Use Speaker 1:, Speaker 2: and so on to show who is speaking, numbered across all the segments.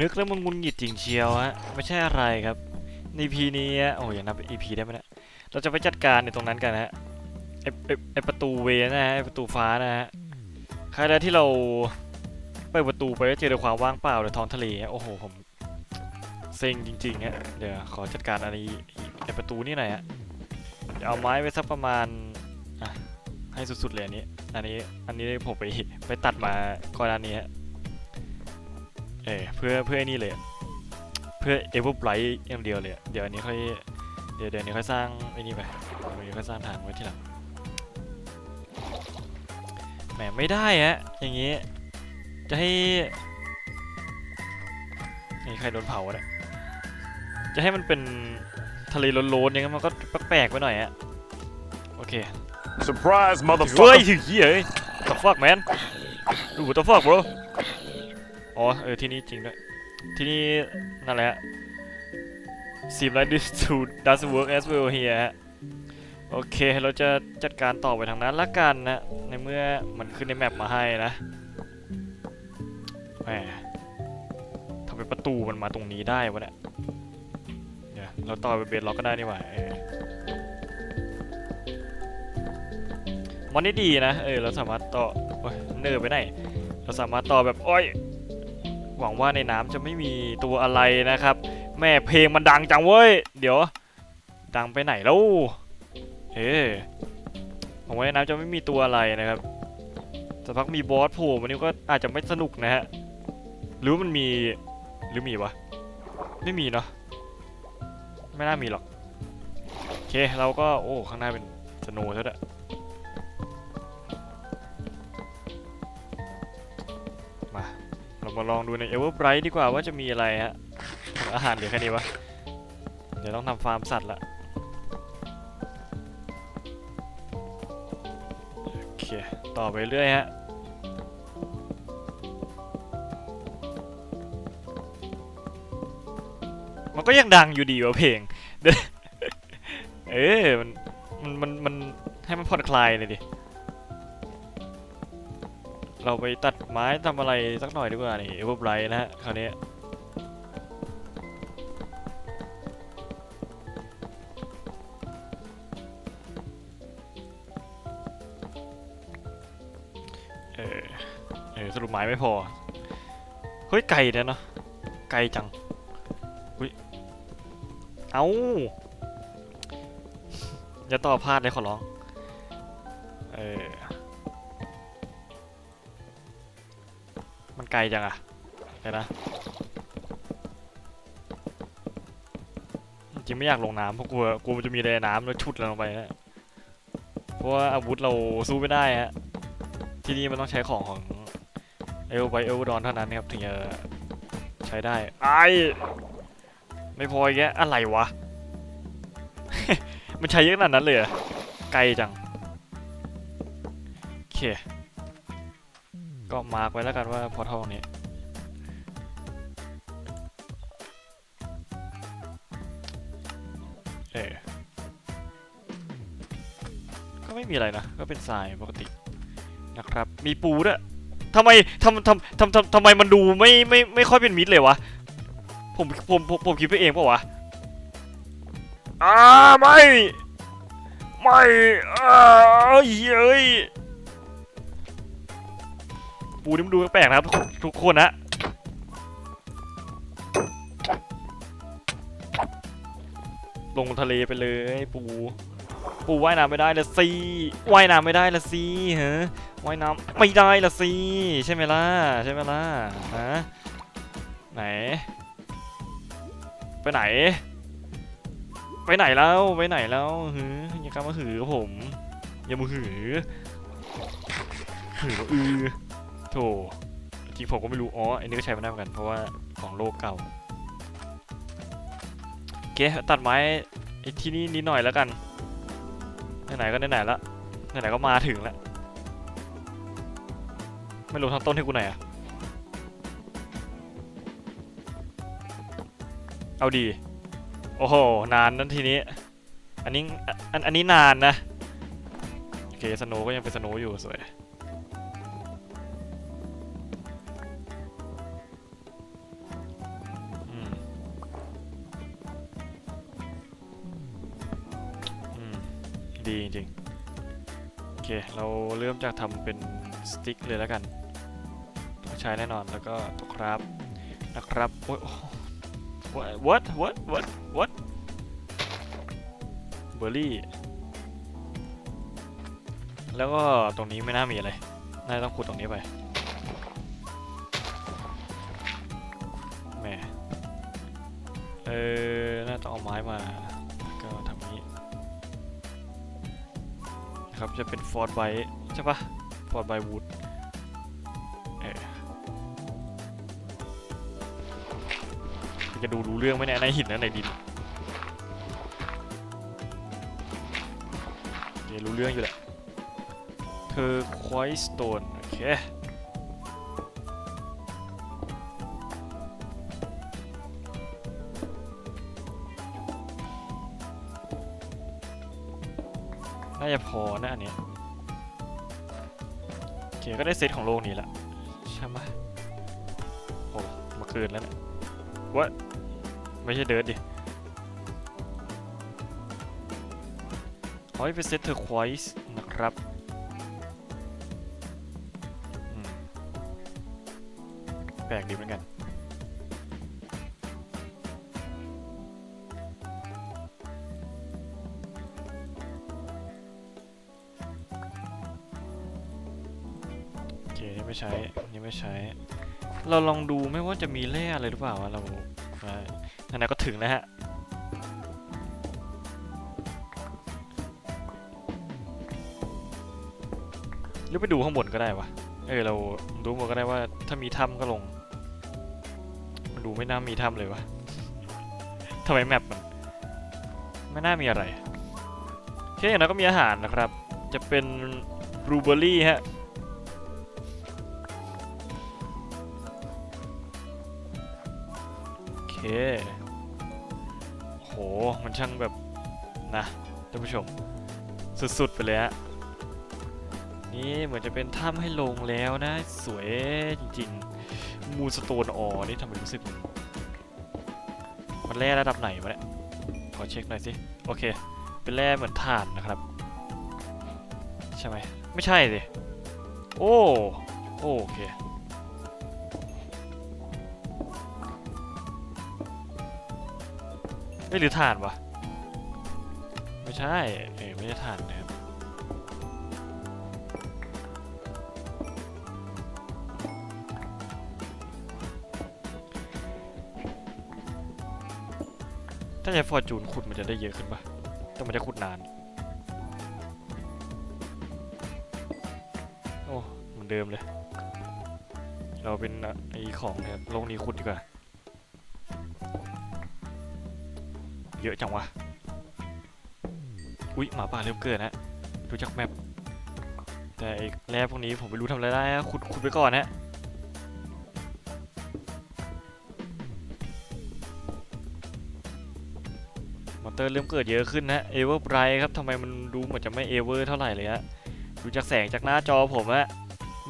Speaker 1: นึกแล้วมันงุนหงิดจริงเชียวฮะไม่ใช่อะไรครับใน EP นี้โอ้ยยังนับ EP ได้ไหมเนี่ยเราจะไปจัดการในตรงนั้นกันนะฮะไอไอไอประตูเวนะฮะไอประตูฟ้านะฮะครั้งแรกที่เราเปิดประตูไปก็เจอความว่างเปล่าในท้องทะเลโอ้โหผมเซ็งจริงๆฮะเดี๋ยวขอจัดการอันนี้ไอประตูนี่หน่อยฮะเอาไม้ไว้สักประมาณให้สุดๆเลยอันนี้ อันนี้อันนี้ผมไปไปตัดมาก่อนอันนี้ฮะ เออเพื่อเพื่อไอ้นี่เลยอะเพื่อเอเวอร์ไบรท์อย่างเดียวเลยอะเดี๋ยวอันนี้ค่อยเดี๋ยวเดี๋ยวอันนี้ค่อยสร้างไอ้นี่ไปเดี๋ยวอันนี้ค่อยสร้างทางไว้ทีหลังแหมไม่ได้ฮะอย่างงี้ จะให้นี่ใครโดนเผาวะเนี่ยจะให้มันเป็นทะเลโลนๆอย่างนั้นมันก็แปลกๆไปหน่อยฮะโอเค
Speaker 2: Surprise,
Speaker 1: เฮ้ย
Speaker 2: motherfucker!
Speaker 1: ถึงเหี้ยเอ้ย the fuck man ดู the fuck bro อ๋อเออที่นี่จริงด้วย ที่นี่นั่นแหละฮะ seem like this to doesn't work as well here ฮะโอเค เราจะจัดการต่อไปทางนั้นละกันนะ ในเมื่อมันขึ้นในแมปมาให้นะแหมทำไมประตูมันมาตรงนี้ได้วะเนี่ยเดี๋ยวเราต่อไปเบนล็อกก็ได้นี่หว่ามันได้ดีนะ เออ เราสามารถต่อเนิร์ไปไหน เราสามารถต่อแบบ โอ้ย หวังว่าในน้ำจะไม่มีตัวอะไรนะครับ แม่เพลงมันดังจังเว้ย เดี๋ยว ดังไปไหนแล้วเออหวังว่าในน้ำจะไม่มีตัวอะไรนะครับสักพักมีบอสโผล่มานี่ก็อาจจะไม่สนุกนะฮะ หรือมันมี หรือมีวะ ไม่มีเนาะ ไม่น่ามีหรอก โอเค เราก็ โอ้ ข้างหน้าเป็นสโนว์ซะด้วย มาลองดูใน Everbright ดีกว่าว่าจะมีอะไรฮะอาหารเหลือแค่นี้วะ เดี๋ยวต้องทำฟาร์มสัตว์ละโอเค ต่อไปเรื่อยฮะมันก็ยังดังอยู่ดีวะเพลงเดี๋ยวเออมันมันมันมันให้มันผ่อนคลายเลยดิ เราไปตัดไม้ทำอะไรสักหน่อยดีกว่านี่เอเวอร์ไบรท์นะฮะคราวนี้เออเออสรุปไม้ไม่พอ เฮ้ยไก่เนี่ยเนาะไก่จังอุ้ยเอาอย่าต่อพลาดเลยขอร้อง เออ ไกลจังอะเดี๋ยวนะจริงไม่อยากลงน้ำเพราะกลัวกลัวมันจะมีแรงน้ำแล้วชุดเราลงไปนะเพราะว่าอาวุธเราสู้ไม่ได้ฮะที่นี่มันต้องใช้ของของเอลไบเอลดอนเท่านั้นนะครับถึงจะใช้ได้ไอายไม่พออีกแกอะไรวะ มันใช้เยอะขนาดนั้นเลยเหรอไกลจังโอเคก็ มาร์กไว้แล้วกันว่าพอทัลนี้เออก็ไม่มีอะไรนะ ก็เป็นทรายปกตินะครับ มีปูด้วยทำไมทำทำทำทำทำไมมันดูไม่ไม่ไม่ค่อยเป็นมิตรเลยวะ ผมผมผมผมคิดไปเองเปล่าวะอ่าไม่ ไม่อ่าเฮ้ย ปูนี่มันดูแปลกนะครับทุกคนนะลงทะเลไปเลยปู ปูว่ายน้ำไม่ได้ละสิว่ายน้ำไม่ได้ละสิฮะว่ายน้ำไม่ได้ละสิใช่ไหมล่ะใช่ไหมล่ะฮะไหน ไปไหน ไปไหนแล้วไปไหนแล้วหืออย่ากล้ามาหือผมอย่ามาหือหือว่าอือ โถจริงผมก็ไม่รู้ อ๋อ อันนี้ก็ใช้ไม่ได้เหมือนกัน เพราะว่าของโลกเก่า โอเค ตัดไม้ที่นี่นิดหน่อยแล้วกัน ไหนๆก็ไหนๆละ ไหนๆก็มาถึงแล้ว ไม่รู้ทั้งต้นให้กูไหนอะเอาดี โอ้โห นานนั่นทีนี้ อันนี้ อันอันนี้นานนะ โอเค สโนก็ยังเป็นสโนอยู่สวย ดีจริงๆ โอเค เราเริ่มจากทำเป็นสติ๊กเลยแล้วกันต้องใช้แน่นอนแล้วก็ตัวครับนะครับ โอ้ยโอ้ what what what what เบอร์รี่ แล้วก็ตรงนี้ไม่น่ามีอะไร น่าจะต้องขุดตรงนี้ไปแหมเออ น่าต้องเอาไม้มา ครับ จะเป็นฟอร์ดไบใช่ปะฟอร์ดไบวูดเออจะดูรู้เรื่องไหมเนี่ยในหินนะในดินโอเครู้เรื่องอยู่แหละเธอควายสโตนโอเค น่าจะพอนะอันเนี้ยโอเคก็ได้เซตของโลกนี้ละใช่ไหมโอ้มาคืนแล้วเนี่ยว่าไม่ใช่เดิร์ดดิขอให้เป็นเซตเธอควายส์นะครับอืมแปลกดีเหมือนกัน นี่ไม่ใช้นี่ไม่ใช้ เราลองดูไม่ว่าจะมีแร่อะไรหรือเปล่าวะเราอ่าไหนๆก็ถึงนะฮะหรือไปดูข้างบนก็ได้วะเออเราดูบนก็ได้ว่าถ้ามีถ้ำก็ลงมันดูไม่น่ามีถ้ำเลยวะทำไมแมปมันไม่น่ามีอะไรโอเคอย่างนั้นก็มีอาหารนะครับ จะเป็นรูเบอร์รี่ฮะ เค โห มันช่างแบบนะท่านผู้ชม สุดๆ ไปเลยฮะ นี่เหมือนจะเป็นถ้ำให้ลงแล้วนะ สวยจริงๆ มูสโตนออนี่ทำไมรู้สึกมันมันแร่ระดับไหนวะเนี่ย ขอเช็คหน่อยสิ โอเค เป็นแร่เหมือนถ่านนะครับ ใช่ไหม ไม่ใช่สิ โอ้ โอเค ไม่หรือถ่านวะไม่ใช่เออไม่ใช่ถ่านนะครับถ้าใช้ฟอร์จูนขุดมันจะได้เยอะขึ้นปะแต่มันจะขุดนาน โอ้ เหมือนเดิมเลย เราเป็นไอของเนี่ยโลกนี้ขุดดีกว่า เยอะจังวะ อุ๊ยหมาป่าเริ่มเกิดนะดูจากแมปแต่ไอ้แร่พวกนี้ผมไม่รู้ทำอะไรได้นะขุดขุดไปก่อนฮะมอนเตอร์เริ่มเกิดเยอะขึ้นนะเอเวอร์ไบรท์ครับทำไมมันดูเหมือนจะไม่เอเวอร์เท่าไหร่เลยฮะดูจากแสงจากหน้าจอผมอะ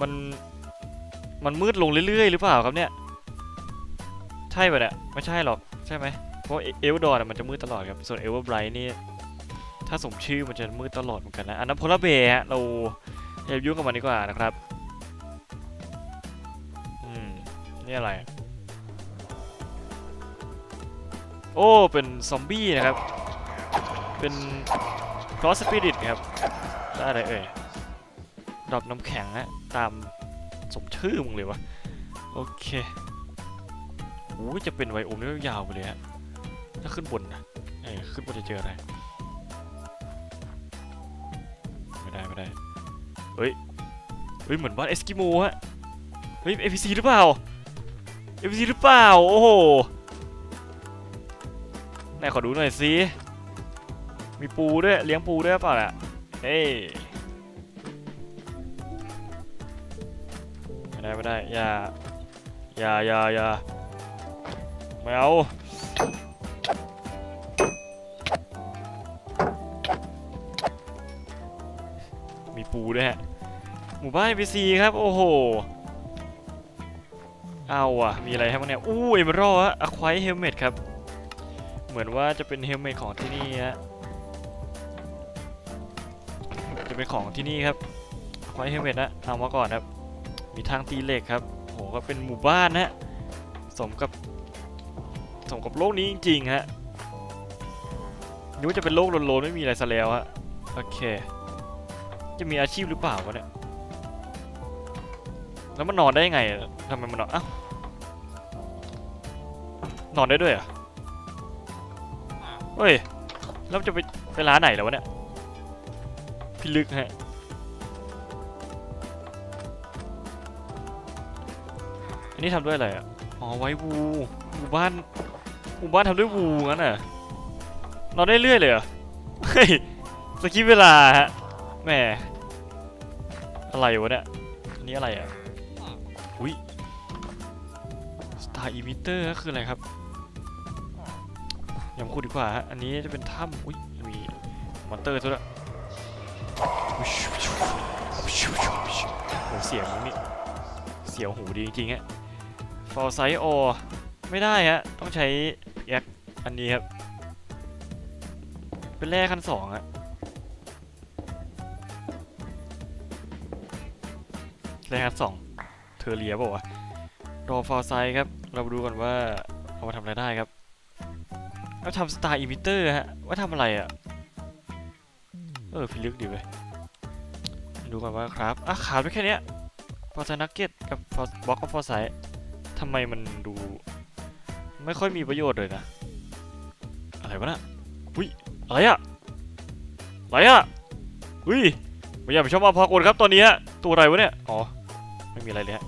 Speaker 1: มันมันมืดลงเรื่อยๆ หรือเปล่าครับเนี่ย ใช่ปะเนี่ยไม่ใช่หรอกใช่ไหม เพราะเอเวอร์ดอนมันจะมืดตลอดครับ ส่วนเอเวอร์ไบรท์นี่ ถ้าสมชื่อมันจะมืดตลอดเหมือนกันนะ อันนั้นโพลาร์เบร์ฮะ เราอย่ายุ่งกับมันดีกว่านะครับ อืม นี่อะไร โอ้ เป็นซอมบี้นะครับ เป็น cross spirit ครับ ได้อะไรเอ่ยดรอปน้ำแข็งนะตามสมชื่อมึงเลยวะ โอเคโอ้จะเป็นไวโอมนี่ยาวไปเลยฮะ ถ้าขึ้นบนนะเอ้ยขึ้นบนจะเจออะไร ไม่ได้ไม่ได้ เฮ้ย เฮ้ย เหมือนบ้านเอสกิโมฮะ เฮ้ย APC หรือเปล่า APC หรือเปล่า โอ้โหไหนขอดูหน่อยสิมีปูด้วย เลี้ยงปูด้วยเปล่าน่ะเฮ้ยไม่ได้ไม่ได้ อย่า อย่าอย่าอย่าไม่เอา ด้วยฮะหมู่บ้าน NPC ครับโอ้โหเอาอะมีอะไรให้บ้างเนี่ยอู้เอเมอรัลฮะอะควายเฮลเมตครับ เหมือนว่าจะเป็นเฮลเมตของที่นี่ฮะจะเป็นของที่นี่ครับควายเฮเมตนะเอามาก่อนครับ มีทางตีเหล็กครับโหก็เป็นหมู่บ้านนะสมกับสมกับโลกนี้จริงๆฮะนึกว่าจะเป็นโลกโลนๆไม่มีอะไรซะแล้วฮะโอเค จะมีอาชีพหรือเปล่าวะเนี่ย แล้วมันนอนได้ยังไงทำไมมันนอนอ้าวนอนได้ด้วยเหรอะเฮ้ย แล้วจะไปไปร้านไหนแล้ววะเนี่ย พิลึกฮะ อันนี้ทำด้วยอะไรอะ อ๋อ ไว้วูหมู่บ้านหมู่บ้านทำด้วยวูงั้นน่ะนอนได้เรื่อยเลยเหรอ เฮ้ย สกิปเวลาฮะแหม อะไรวะเนี่ยนนี้อะไรอะอุ้ย Star Emitter ก็คืออะไรครับยังพูดดีกว่าฮะอันนี้จะเป็นถ้ำอุ้ยมีมอนเตอร์ตัวละโอ้เสียงนี่เสียวหูดีจริงๆฮะฟอร์ไซโอไม่ได้ฮะต้องใช้แยกอันนี้ครับ เป็นแร่ขั้นสองฮะ แร่ขั้นสองเทอร์เรียป่าวะรอฟอร์ไซครับ เรามาดูกันว่าเอามาทำอะไรได้ครับเราทำสตาร์อิมิเตอร์ฮะ ว่าทำอะไรอะ เออพิลึกดีเว้ยดูกันว่าครับ อะขาดไปแค่นี้ฟอร์ไซนักเก็ตกับบล็อกกับฟอร์ไซทำไมมันดู ไม่ค่อยมีประโยชน์เลยนะ อะไรวะน่ะอุ้ย อะไรอะอะไรอะอุ้ยไม่อยากไปชอบมาพากลครับตอนนี้ฮะตัวอะไรวะเนี่ย อ๋อ ไม่มีอะไรเลยฮะ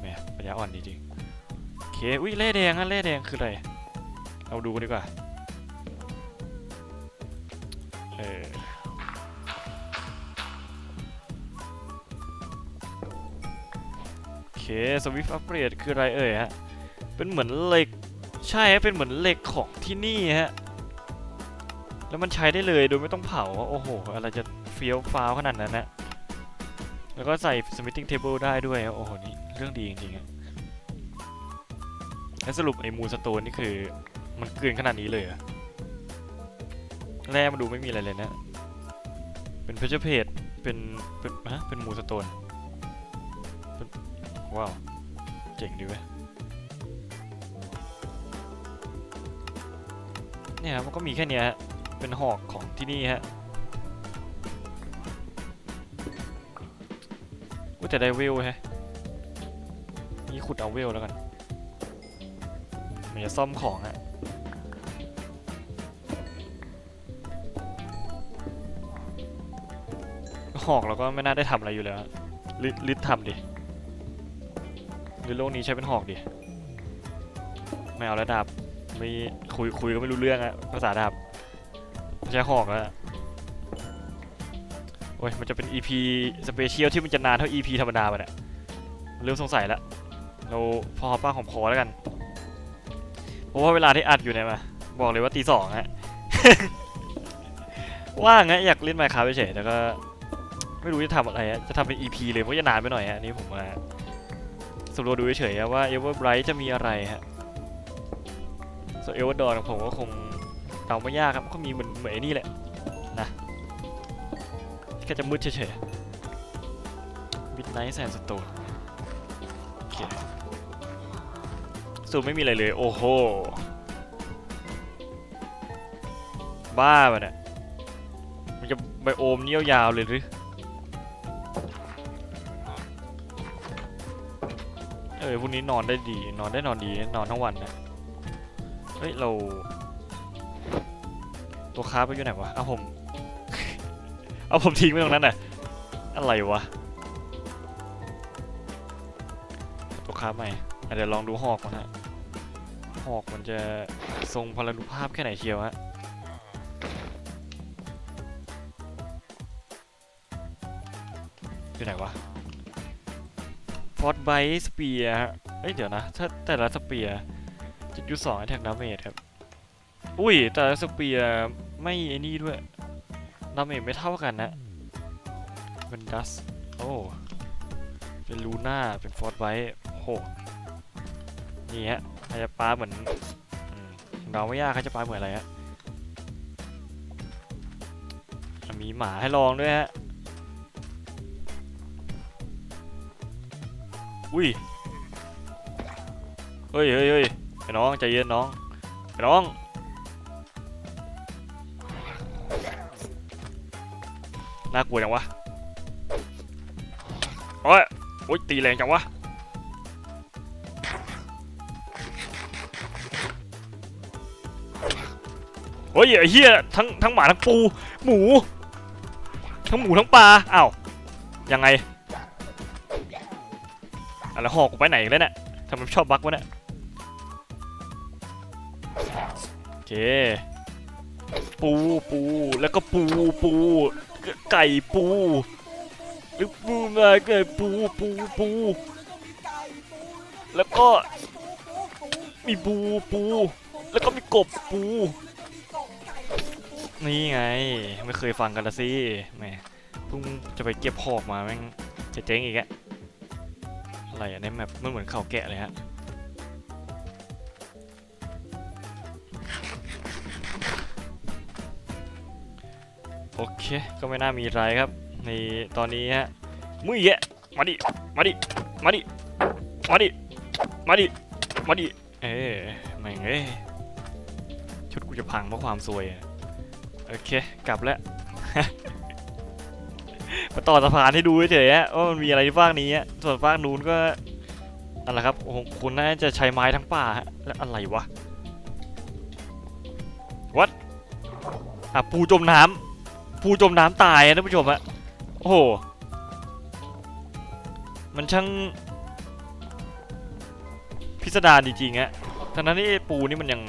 Speaker 1: แหมปัญญาอ่อนจริงๆโอเคอุ้ยเล่แดงอะเล่แดงคืออะไรเอาดูกันดีกว่าเออโอเคสวิฟต์อัปเกรดคืออะไรเอ่ยฮะเป็นเหมือนเหล็กใช่ฮะเป็นเหมือนเหล็กของที่นี่ฮะแล้วมันใช้ได้เลยโดยไม่ต้องเผาโอ้โหอะไรจะเฟี้ยวฟ้าวขนาดนั้นนะ แล้วก็ใส่ smithing table ได้ด้วยโอ้โห นี่เรื่องดีจริงๆฮะแล้วสรุปไอ้มูสโตนนี่คือ มันเกินขนาดนี้เลยอะแร่มาดูไม่มีอะไรเลยนะ เป็นเพชรเพจเป็นเป็นฮะเป็นมูสโตนว้าว เจ๋งดีเว้ยเนี่ยครับมันก็มีแค่นี้ฮะ เป็นหอกของที่นี่ฮะ ว่าแต่ได้เวลฮะนี่ขุดเอาเวลแล้วกันมันจะซ่อมของฮะหอกเราก็ไม่น่าได้ทำอะไรอยู่แล้วฮะลิลิทำดิหรือโลกนี้ใช้เป็นหอกดิไม่เอาแล้วดาบไม่คุยคุยก็ไม่รู้เรื่องอะภาษาดาบใช้หอกแล้วอะ โอ้ย มันจะเป็น EP สเปเชียลที่มันจะนานเท่า EP ธรรมดาไปเนี่ยเริ่มสงสัยแล้ว เราพอป้าของพอแล้วกัน เพราะว่าเวลาที่อัดอยู่เนี่ยมาบอกเลยว่าตีสองฮะ ว่างฮะอยากเล่นไมค์คาเฉยแต่ก็ ไม่รู้จะทำอะไรฮะ จะทำเป็น EP เลยเพราะจะนานไปหน่อยฮะนนี้ผมมาสำรวจดูเฉยๆว่าเอเวอร์ไบรท์จะมีอะไรฮะส่วนเอเวอร์ดอนของผมก็คงเดาไม่ยากครับก็มีเหมือนเหมือนไอ้นี่แหละนะ แค่จะมืดเฉยๆ Midnight Sandstone โอเคสูตรไม่มีอะไรเลย โอ้โห บ้าปะเนี่ยมันจะไบโอมเนี่ยวยาวเลยหรือเออพวกนี้นอนได้ดี นอนได้นอนดี นอนทั้งวันนะ เฮ้ย เรา ตัวค้าไปอยู่ไหนวะ เอาผม เอาผมทิ้งไว้ตรงนั้นน่ะ อะไรวะตัวค้าใหม่เดี๋ยวลองดูหอกมันฮะ หอกมันจะทรงพลานุภาพแค่ไหนเชียวฮะอยู่ไหนวะฟอร์ดไบสเปียร์เอ้ยเดี๋ยวนะ ถ้าแต่ละสเปียร์จุดยุสองแท็กดาเมจครับ อุ้ยแต่ละสเปียร์ไม่ไอ้นี่ด้วย ดาเมจไม่เท่ากันนะเป็นดัส โอ้ เป็นลูน่า เป็นฟอร์ตไว้โห นี่ฮะอาจจะปาเหมือนเราไม่ยากเขาจะปาเหมือนอะไรฮะ มีหมาให้ลองด้วยฮะ อุ้ย เฮ้ยเฮ้ยเฮ้ยไอ้น้องใจเย็นน้องไอ้น้อง น่ากลัวจังวะโอ้ยโอ้ยตีแรงจังวะเฮ้ยไอ้เหี้ยทั้งทั้งหมาทั้งปู หมู ทั้งหมูทั้งปลาอ้าวยังไงอะไรหอกกูไปไหนแล้วเนี่ยทำไมชอบบักวะเนี่ยโอเค ปูปูแล้วก็ปูปู ไก่ปูหรือปูมาไก่ปูปูปู แล้วก็มีปูปู แล้วก็มีกบปู นี่ไง ไม่เคยฟังกันละสิแหมเพิ่งจะไปเก็บหอกมาแม่งจะเจ๊งอีกอะอะไรอะในแมปมันเหมือนเขาแกะเลยฮะ โอเค ก็ไม่น่ามีไรครับ ในตอนนี้ฮะมือแยะมาดิ มาดิ มาดิ มาดิ มาดิ มาดิ เอ้ยแม่งเอ้ชุดกูจะพังเพราะความซวยอะโอเค กลับแล้วมาต่อสะพานให้ดูเฉยๆฮะว่ามันมีอะไรที่ฟากนี้ฮะส่วนฟากนู้นก็อะไรครับโอ้โหคุณน่าจะใช้ไม้ทั้งป่าฮะแล้วอะไรวะวัดอะปูจมน้ำ ปูจมน้ำตายอะท่านผู้ชมฮะโอ้โห มันช่างพิสดารจริงๆฮะทั้งนั้นที่ปูนี่มันยัง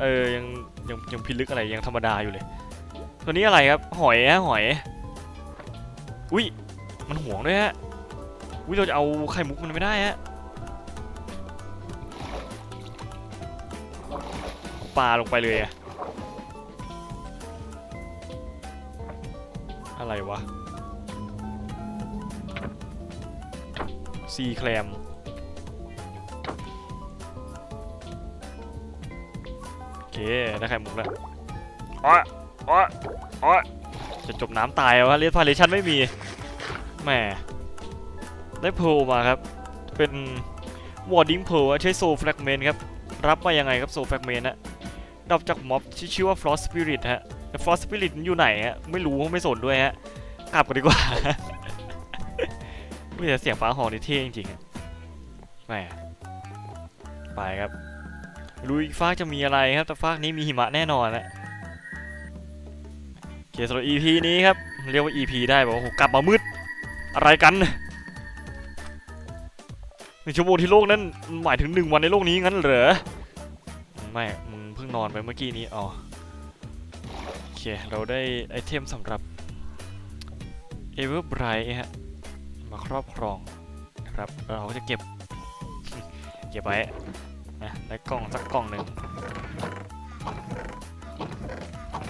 Speaker 1: เออยังยังยังพิลึกอะไรยังธรรมดาอยู่เลย ตัวนี้อะไรครับ หอยฮะหอย อุ้ยมันห่วงด้วยฮะอุ้ยเราจะเอาไข่มุกมันไม่ได้ฮะปลาลงไปเลยอะ อะไรวะซีแคลมโอเคได้ไข่มุกแล้วอ๋ออ๋ออ๋อจะจมน้ำตายวะเรียนพาเลชันไม่มีแหมได้โพลมาครับ เป็นวอร์ดิ้งโพลใช้โซแฟกเมนครับ รับมายังไงครับโซแฟกเมนอะดับจากม็อบที่ชื่อว่าฟลอสสปิริตฮะแต่ ฟอสสปิริตอยู่ไหนฮะไม่รู้ไม่สนด้วยฮะกลับกันดีกว่าไม่แต่เสียงฟ้าหอนี่เท่จริงๆแหมไปครับรู้อีกฟากจะมีอะไรครับ แต่ฟากนี้มีหิมะแน่นอนแหละโอเคสำหรับ EP นี้ครับ เรียกว่า EP ได้บอกว่าโหกลับมามืด อะไรกันหนึ่งชั่วโมงที่โลกนั้นหมายถึงหนึ่งวันในโลกนี้งั้นเหรอ ไม่ มึงเพิ่งนอนไปเมื่อกี้นี้ อ๋อ เคเราได้ไอเทมสำหรับ e v e r b r i g h t ฮะมาครอบครองนะครับเราก็จะเก็บ เก็บไว้นะได้กล่องสักกล่องหนึ่ง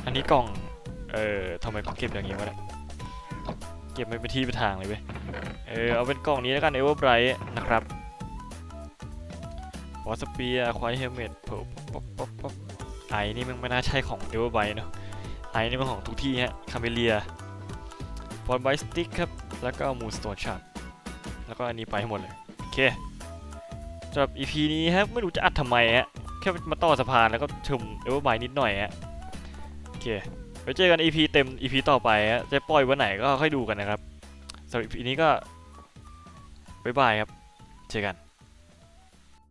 Speaker 1: อันนี้กล่อง เออทำไมเขาเก็บอย่างนี้วะเนี่ยเก็บไม่เป็นที่เป็นทางเลยเว้ยเออเอาเป็นกล่องนี้แล้วกันเอเวอร์ไบรท์นะครับวอสเปียควายเฮลเมตป๊บป๊บป๊บป๊บไอนี่มันไม่น่าใช่ของเอเวอร์ไบรท์เนาะ ไอนี่มันของทุกที่ฮะคาเมเลียฟอนไบสติ๊กครับ แล้วก็มูสโตนชาร์ดแล้วก็อันนี้ไปให้หมดเลย โอเคสำหรับ EP นี้ครับไม่รู้จะอัดทำไมฮะ แค่มาต่อสะพานแล้วก็ชมเอเวอร์ไบนิดหน่อยฮะ โอเคไว้เจอกัน EP เต็ม EP ต่อไปฮะ จะปล่อยวันไหนก็ค่อยดูกันนะครับสำหรับ EP นี้ก็บ๊ายบายครับ เจอกัน